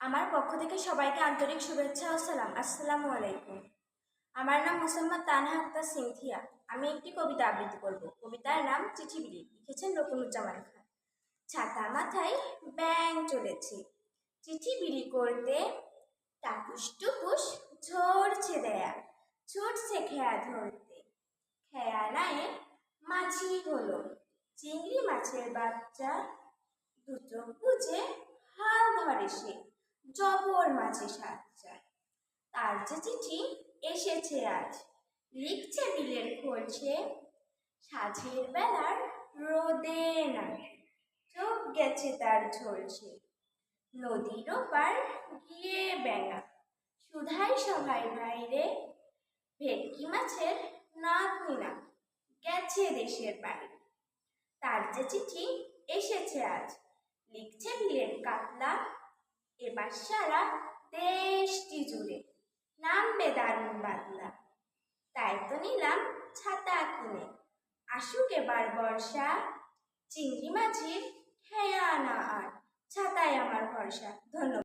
আমার পক্ষ থেকে সবাইকে আন্তরিক শুভেচ্ছা ও সালাম। আসসালামু আলাইকুম। আমার নাম মোসাম্মদ তানহা আক্তার সিনথিয়া। আমি একটি কবিতা আবৃত্তি করব। কবিতার নাম চিঠি বিলি। লিখেছেন রকুনুজ্জামান খান। ছাতা মাথায় ব্যাং চলেছে। চিঠি বিলি করতে টাকুস টুকুস ঝরছে দেয়া। ছুটছে খেয়া ধরতে। খেয়া নায়ে মাছি হলো। চিংড়ি মাছের বাচ্চা। দুটো বুঝে হাল ধরে সে। জবর মাঝে সাচ্চা তার যে চিঠি এসেছে আজ। লিখছে বিলের খোলছে সাজের বেলার রোদে না চোখ গেছে তার ঝলছে নদীর ওপার গিয়ে বেঙা সুধাই সবাই বাইরে। ভেটকি মাছের নাতনি না গেছে দেশের বাড়ি তার যে চিঠি এসেছে আজ। লিখছে বিলের কাতলা এবার সারা দেশটি জুড়ে নামবে দারুণ বাদলা তাই তো নিলাম ছাতা কিনে। আসুক এবার বর্ষা। চিংড়ি মাছের হ্যাঁ না আর। ছাতায় আমার ভরসা। ধন্যবাদ।